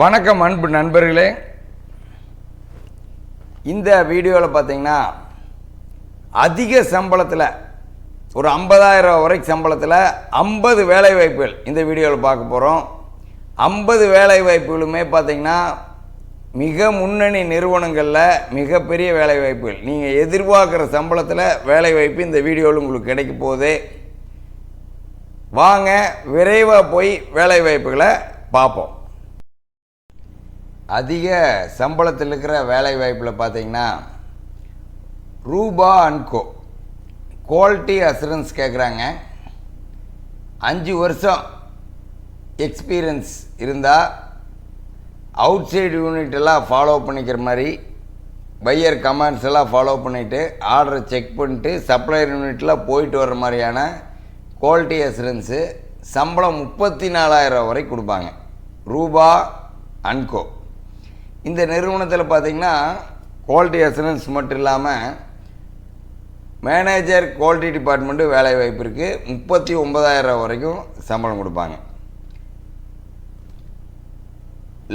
வணக்கம் அன்பு நண்பர்களே. இந்த வீடியோவில் பார்த்தீங்கன்னா அதிக சம்பளத்தில் ஒரு ஐம்பதாயிரம் வரைக்கும் சம்பளத்தில் ஐம்பது வேலை வாய்ப்புகள் இந்த வீடியோவில் பார்க்க போகிறோம் ஐம்பது வேலை வாய்ப்புகளுமே பார்த்தீங்கன்னா மிக முன்னணி நிறுவனங்களில் மிகப்பெரிய வேலை வாய்ப்புகள் நீங்கள் எதிர்பார்க்குற சம்பளத்தில் வேலை வாய்ப்பு இந்த வீடியோவில் உங்களுக்கு கிடைக்க போகுது. வாங்க விரைவாக போய் வேலை வாய்ப்புகளை பார்ப்போம். அதிக சம்பளத்தில் இருக்கிற வேலை வாய்ப்பில் பார்த்தீங்கன்னா ரூபா அன்கோ குவாலிட்டி அசூரன்ஸ் கேட்குறாங்க அஞ்சு வருஷம் எக்ஸ்பீரியன்ஸ் இருந்தால் அவுட் சைடு யூனிட் எல்லாம் ஃபாலோ பண்ணிக்கிற மாதிரி பையர் கமாண்ட்ஸ் எல்லாம் ஃபாலோ பண்ணிவிட்டு ஆர்டரை செக் பண்ணிட்டு சப்ளையர் யூனிட்டில் போயிட்டு வர மாதிரியான குவாலிட்டி அசூரன்ஸு சம்பளம் முப்பத்தி நாலாயிரம் வரை கொடுப்பாங்க. ரூபா அன்கோ இந்த நிறுவனத்தில் பார்த்தீங்கன்னா குவாலிட்டி அசூரன்ஸ் மட்டும் இல்லாமல் மேனேஜர் குவாலிட்டி டிபார்ட்மெண்ட்டு வேலை வாய்ப்பு இருக்குது முப்பத்தி ஒன்பதாயிரம் வரைக்கும் சம்பளம் கொடுப்பாங்க.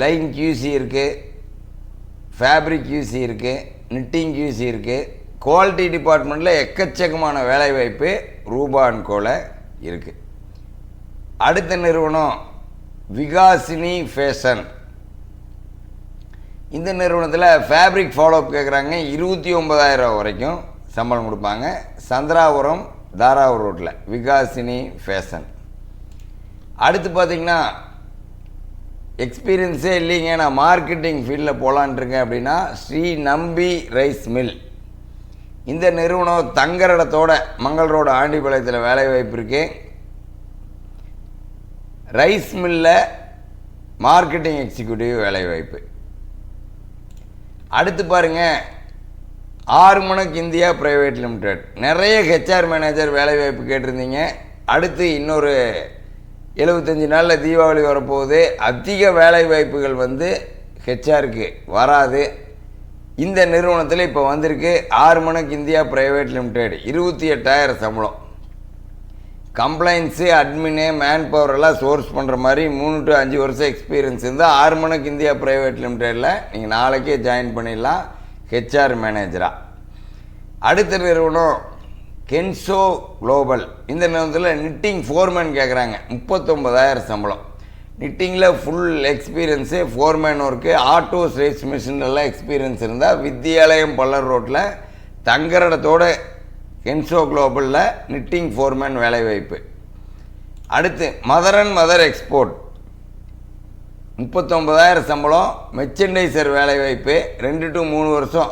லைன் கியூசி இருக்குது ஃபேப்ரிக் கியூசி இருக்குது நிட்டிங் கியூசி இருக்குது குவாலிட்டி டிபார்ட்மெண்ட்டில் எக்கச்சக்கமான வேலைவாய்ப்பு வாய்ப்பு ரூபான்கோல இருக்குது அடுத்த நிறுவனம் விகாசினி ஃபேஷன் இந்த நிறுவனத்தில் ஃபேப்ரிக் ஃபாலோஅப் கேட்குறாங்க இருபத்தி ஒன்பதாயிரம் வரைக்கும் சம்பளம் கொடுப்பாங்க. சந்திராபுரம் தாராவூர் ரோட்டில் விகாசினி ஃபேஷன் அடுத்து பார்த்தீங்கன்னா எக்ஸ்பீரியன்ஸே இல்லைங்க. நான் மார்க்கெட்டிங் ஃபீல்டில் போகலான்ட்ருக்கேன் அப்படின்னா ஸ்ரீ நம்பி ரைஸ் மில். இந்த நிறுவனம் தங்குற இடத்தோட மங்கள் ரோடு ஆண்டிபாளையத்தில் வேலை வாய்ப்பு இருக்கு. ரைஸ் மில்லில் மார்க்கெட்டிங் எக்ஸிக்யூட்டிவ் வேலை வாய்ப்பு. அடுத்து பாருங்க. ஆறுமணக்கு இந்தியா பிரைவேட் லிமிடெட் நிறைய ஹெச்ஆர் மேனேஜர் வேலை வாய்ப்பு கேட்டிருந்தீங்க. அடுத்து இன்னொரு எழுபத்தஞ்சி நாளில் தீபாவளி வரப்போகுது. அதிக வேலை வாய்ப்புகள் வந்து ஹெச்ஆருக்கு வராது. இந்த நிறுவனத்தில் இப்போ வந்திருக்கு ஆறு மணிக்கு இந்தியா பிரைவேட் லிமிடெட் இருபத்தி எட்டாயிரம் சம்பளம். கம்ப்ளைண்ட்ஸு அட்மினு மேன் பவர் எல்லாம் சோர்ஸ் பண்ணுற மாதிரி மூணு டு அஞ்சு வருஷம் எக்ஸ்பீரியன்ஸ் இருந்தால் ஆறு மணிக்கு இந்தியா ப்ரைவேட் லிமிடெடில் நீங்கள் நாளைக்கே ஜாயின் பண்ணிடலாம். ஹெச்ஆர் மேனேஜராக அடுத்த நிறுவனம் கென்சோ குளோபல் இந்த நிறுவனத்தில் நிட்டிங் ஃபோர்மேன் கேட்குறாங்க முப்பத்தொம்பதாயிரம் சம்பளம். நிட்டிங்கில் full experience foreman work auto Shreyas மிஷின்லாம் எக்ஸ்பீரியன்ஸ் இருந்தால் வித்தியாலயம் பல்லர் ரோட்டில் தங்குற இடத்தோட கென்சோ குளோபலில் நிட்டிங் ஃபோர்மேன் வேலைவாய்ப்பு. அடுத்து மதர் அண்ட் மதர் எக்ஸ்போர்ட் முப்பத்தொம்பதாயிரம் சம்பளம் மெர்ச்சன்டைசர் வேலைவாய்ப்பு ரெண்டு டு மூணு வருஷம்.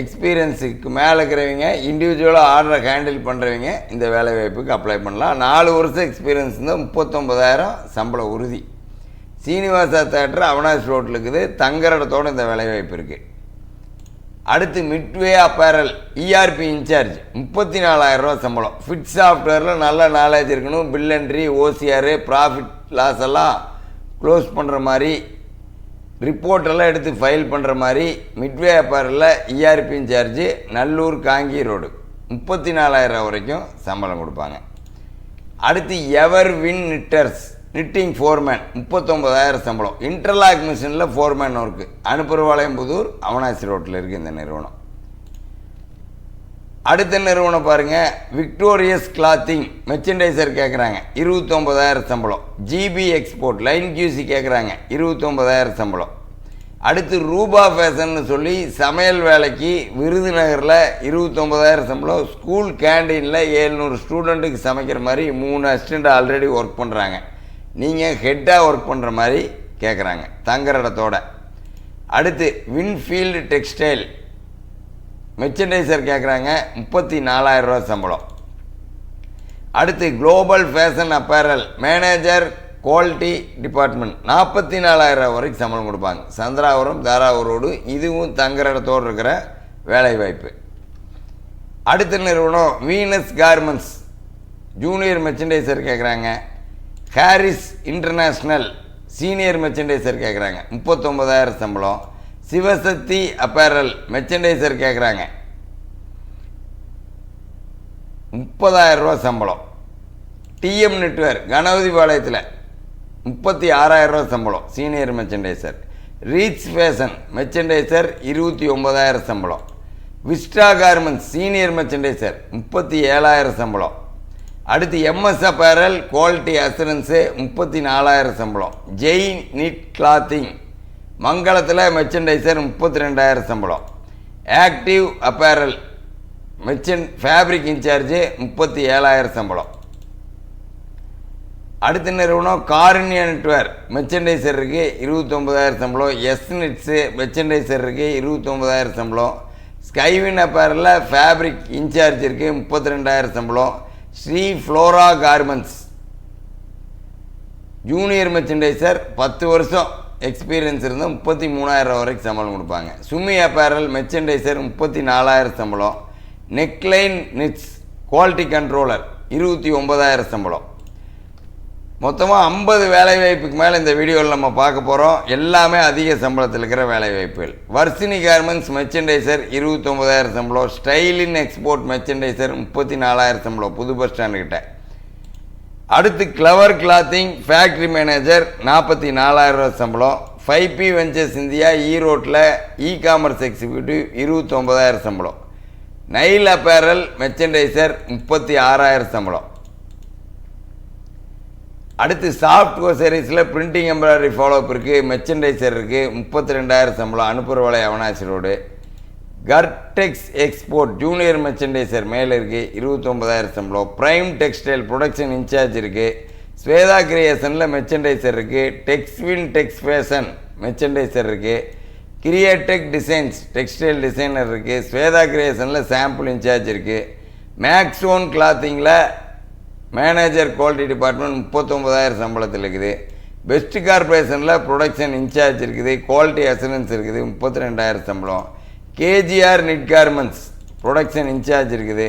எக்ஸ்பீரியன்ஸுக்கு மேலே இருக்கிறவங்க இண்டிவிஜுவலாக ஆர்டரை ஹேண்டில் பண்ணுறவங்க இந்த வேலைவாய்ப்புக்கு அப்ளை பண்ணலாம். நாலு வருஷம் எக்ஸ்பீரியன்ஸ் இருந்தால் முப்பத்தொம்பதாயிரம் சம்பளம் உறுதி. சீனிவாசா தேட்டர் அவனாஸ் ரோட்டில் இருக்குது. தங்குற இடத்தோட இந்த வேலைவாய்ப்பு இருக்குது அடுத்து மிட்வே அப்பேரல் இஆர்பி இன்சார்ஜ் முப்பத்தி நாலாயிரம் ரூபா சம்பளம். ஃபிட் சாஃப்ட்வேரில் நல்ல நாலேஜ் இருக்கணும். Bill entry OCR profit loss எல்லாம் க்ளோஸ் பண்ணுற மாதிரி ரிப்போர்ட்டெல்லாம் எடுத்து ஃபைல் பண்ணுற மாதிரி Midway அப்பேரலில் ERP incharge Nallur Kangeyam road. முப்பத்தி நாலாயிரம் வரைக்கும் சம்பளம் கொடுப்பாங்க. அடுத்து Ever Win knitters knitting foreman முப்பத்தொம்பதாயிரம் சம்பளம். இன்டர்லாக் மிஷினில் ஃபோர்மேன் ஒர்க்கு. அனுப்புறவாளையம் புதூர் அவனாசி ரோட்டில் இருக்குது இந்த நிறுவனம். அடுத்த நிறுவனம் பாருங்கள் விக்டோரியஸ் கிளாத்திங் மெர்ச்சன்டைசர் கேட்குறாங்க இருபத்தொம்பதாயிரம் சம்பளம். ஜிபி எக்ஸ்போர்ட் லைன் கியூசி கேட்குறாங்க இருபத்தொம்பதாயிரம் சம்பளம். அடுத்து ரூபா ஃபேஷன்னு சொல்லி சமையல் வேலைக்கு விருதுநகரில் இருபத்தொம்பதாயிரம் சம்பளம். ஸ்கூல் கேண்டீனில் ஏழ்நூறு ஸ்டூடெண்ட்டுக்கு சமைக்கிற மாதிரி மூணு அசிஸ்டண்ட் ஆல்ரெடி ஒர்க் பண்ணுறாங்க நீங்கள் ஹெட்டாக ஒர்க் பண்ணுற மாதிரி கேட்குறாங்க தங்குற இடத்தோட. அடுத்து வின்ஃபீல்டு டெக்ஸ்டைல் மெர்ச்சன்டைசர் கேட்குறாங்க முப்பத்தி நாலாயிரரூவா சம்பளம். அடுத்து global fashion apparel manager quality department நாற்பத்தி நாலாயிரம் வரைக்கும் சம்பளம் கொடுப்பாங்க. சந்திராபுரம் தாராவூரோடு இதுவும் தங்குற இடத்தோடு இருக்கிற வேலைவாய்ப்பு. அடுத்த நிறுவனம் வீனஸ் கார்மெண்ட்ஸ் ஜூனியர் மெர்ச்சன்டைசர் கேட்குறாங்க ஹாரிஸ் இன்டர்நேஷ்னல் சீனியர் மெர்ச்சன்டைசர் கேட்குறாங்க முப்பத்தொம்பதாயிரம் சம்பளம். சிவசக்தி அப்பேரல் மெர்ச்சன்டைசர் கேட்குறாங்க முப்பதாயிரம் ரூபா சம்பளம். டிஎம் நெட்வேர் கணபதி பாளையத்தில் முப்பத்தி ஆறாயிரம் ரூபா சம்பளம் senior merchandiser reach fashion merchandiser இருபத்தி ஒம்பதாயிரம் சம்பளம். விஸ்டா கார்மெண்ட்ஸ் சீனியர் மெர்ச்சன்டைசர் முப்பத்தி ஏழாயிரம் சம்பளம். அடுத்து எம்எஸ் அப்பேரல் குவாலிட்டி அசூரன்ஸு முப்பத்தி நாலாயிரம் சம்பளம். ஜெய் நிட் கிளாத்திங் மங்களத்தில் மெர்ச்சன்டைசர் முப்பத்தி ரெண்டாயிரம் சம்பளம். Active apparel merchant fabric incharge முப்பத்தி ஏழாயிரம் சம்பளம். அடுத்த நிறுவனம்? காருண்யா நெட்வேர் மெர்ச்சன்டைசர் இருக்குது இருபத்தொம்பதாயிரம் சம்பளம். எஸ் நெட்ஸு மெர்ச்சன்டைசர் இருக்குது இருபத்தொம்பதாயிரம் சம்பளம். ஸ்கைவின் அப்பேரலில் ஃபேப்ரிக் இன்சார்ஜ் இருக்குது முப்பத்தி ரெண்டாயிரம் சம்பளம். Sri Flora garments. Junior merchandiser பத்து வருஷம் எக்ஸ்பீரியன்ஸ் இருந்தால் முப்பத்தி மூணாயிரம் வரைக்கும் சம்பளம் கொடுப்பாங்க. சுமி அப்பேரல் மெர்ச்சன்டைசர் முப்பத்தி நாலாயிரம் சம்பளம். நெக்லைன் நிட்ஸ் குவாலிட்டி கண்ட்ரோலர் இருபத்தி ஒன்பதாயிரம் சம்பளம். மொத்தமாக ஐம்பது வேலைவாய்ப்புக்கு மேலே இந்த வீடியோவில் நம்ம பார்க்க போகிறோம் எல்லாமே அதிக சம்பளத்தில் இருக்கிற வேலைவாய்ப்புகள். வர்சினி கார்மெண்ட்ஸ் மெர்ச்சன்டைசர் இருபத்தொம்பதாயிரம் சம்பளம். ஸ்டைலின் எக்ஸ்போர்ட் மெர்ச்சன்டைசர் முப்பத்தி நாலாயிரம் சம்பளம். புது பஸ் ஸ்டாண்டுக்கிட்ட அடுத்து கிளவர் கிளாத்திங் ஃபேக்ட்ரி மேனேஜர் நாற்பத்தி நாலாயிரம் ரூபா சம்பளம். ஃபைவ் பி வெஞ்சர்ஸ் இந்தியா ஈரோட்டில் இ காமர்ஸ் எக்ஸிக்யூட்டிவ் இருபத்தொம்பதாயிரம் சம்பளம். நைல் அப்பேரல் மெர்ச்சன்டைசர் முப்பத்தி ஆறாயிரம் சம்பளம். அடுத்து சாஃப்ட்வேர் சர்வீஸில் பிரிண்டிங் எம்ப்ராய்டரி ஃபாலோஅப் இருக்குது மெர்ச்சன்டைசர் இருக்குது முப்பத்தி ரெண்டாயிரம் சம்பளம் அனுப்புகிற வேலை Avinashi road Curtex export junior merchandiser மேலே இருக்குது இருபத்தொம்பதாயிரம் சம்பளம். ப்ரைம் டெக்ஸ்டைல் ப்ரொடக்ஷன் இன்சார்ஜ் இருக்குது ஸ்வேதா கிரியேஷனில் மெர்ச்சன்டைசர் இருக்குது டெக்ஸ்வின் டெக்ஸ் ஃபேஷன் மெர்ச்சன்டைசர் இருக்குது கிரியேடெக் டிசைன்ஸ் டெக்ஸ்டைல் டிசைனர் இருக்குது ஸ்வேதா கிரியேஷனில் சாம்பிள் இன்சார்ஜ் இருக்குது மேக்ஸோன் கிளாத்திங்கில் மேனேஜர் குவாலிட்டி டிபார்ட்மெண்ட் முப்பத்தொம்பதாயிரம் சம்பளத்தில் இருக்குது. பெஸ்ட் கார்பரேஷனில் ப்ரொடக்ஷன் இன்சார்ஜ் இருக்குது. குவாலிட்டி அசூரன்ஸ் இருக்குது. முப்பத்தி ரெண்டாயிரம் சம்பளம். KGR knit garments production incharge இருக்குது.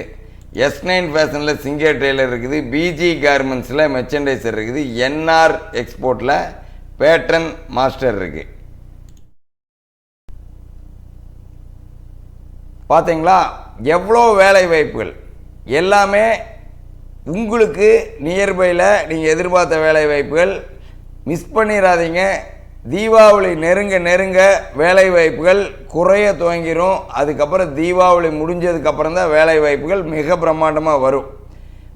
எஸ் நைன் ஃபேஷனில் சிங்கர் டெய்லர் இருக்குது. பிஜி கார்மெண்ட்ஸில் மெர்ச்சன்டைசர் இருக்குது. என்ஆர் எக்ஸ்போர்ட்டில் பேட்டன் மாஸ்டர் இருக்குது. பார்த்தீங்களா? எவ்வளோ வேலை வாய்ப்புகள் எல்லாமே உங்களுக்கு நியர்பையில் நீங்கள் எதிர்பார்த்த வேலை வாய்ப்புகள் மிஸ் பண்ணிடாதீங்க தீபாவளி நெருங்க நெருங்க வேலை வாய்ப்புகள் குறைய துவங்கிரும். அதுக்கப்புறம் தீபாவளி முடிஞ்சதுக்கப்புறம் தான் வேலை வாய்ப்புகள் மிக பிரம்மாண்டமாக வரும்.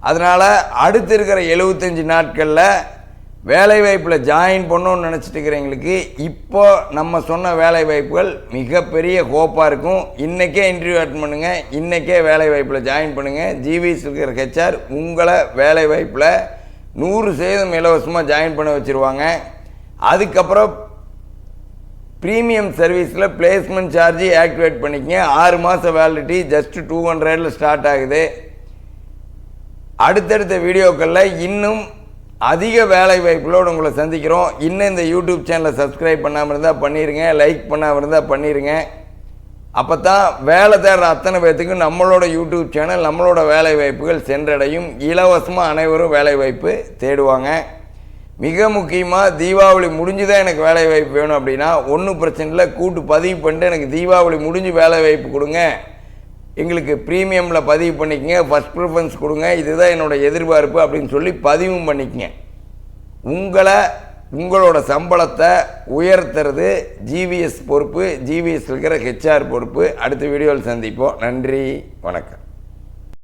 அதனால் அடுத்து இருக்கிற எழுபத்தஞ்சி நாட்களில் வேலை வாய்ப்பில் ஜாயின் பண்ணணும்னு நினச்சிட்டு இருக்கிறவங்களுக்கு இப்போ நம்ம சொன்ன வேலை வாய்ப்புகள் மிகப்பெரிய ஹோப்பாக இருக்கும். இன்றைக்கே இன்டர்வியூ அட்டன் பண்ணுங்கள் இன்றைக்கே வேலை வாய்ப்பில் ஜாயின் பண்ணுங்கள் ஜிவிஸ் இருக்கிற ஹெச்ஆர் உங்களை வேலை வாய்ப்பில் நூறு சதவீதம் இலவசமாக ஜாயின் பண்ண வச்சுருவாங்க. அதுக்கப்புறம் ப்ரீமியம் சர்வீஸில் பிளேஸ்மெண்ட் சார்ஜி ஆக்டிவேட் பண்ணிக்கங்க. ஆறு மாதம் வேலிடிட்டி ஜஸ்ட் டூ ஹண்ட்ரடில் ஸ்டார்ட் ஆகுது. அடுத்தடுத்த வீடியோக்களில் இன்னும் அதிக வேலை வாய்ப்புகளோடு உங்களை சந்திக்கிறோம். இன்னும் இந்த யூடியூப் சேனலை சப்ஸ்கிரைப் பண்ணாமல் இருந்தால் பண்ணிடுங்க லைக் பண்ணாமல் இருந்தால் பண்ணிடுங்க அப்போ தான் வேலை தேடுற அத்தனை பேர்த்துக்கும் நம்மளோட யூடியூப் சேனல் நம்மளோட வேலை வாய்ப்புகள் சென்றடையும். இலவசமாக அனைவரும் வேலை வாய்ப்பு தேடுவாங்க. மிக முக்கியமாக தீபாவளி முடிஞ்சு தான் எனக்கு வேலை வாய்ப்பு வேணும் அப்படின்னா ஒன்றும் பிரச்சனை இல்லை. கூட்டு பதிவு பண்ணிட்டு எனக்கு தீபாவளி முடிஞ்சு வேலை வாய்ப்பு கொடுங்க. எங்களுக்கு ப்ரீமியமில் பதிவு பண்ணிக்கங்க ஃபஸ்ட் ப்ரிஃபரன்ஸ் கொடுங்க இதுதான் என்னோடய எதிர்பார்ப்பு அப்படின்னு சொல்லி பதிவும் பண்ணிக்கங்க. உங்களை உங்களோட சம்பளத்தை உயர்த்துறது ஜிவிஎஸ் பொறுப்பு ஜிவிஎஸ் இருக்கிற ஹெச்ஆர் பொறுப்பு. அடுத்த வீடியோவில் சந்திப்போம். நன்றி வணக்கம்.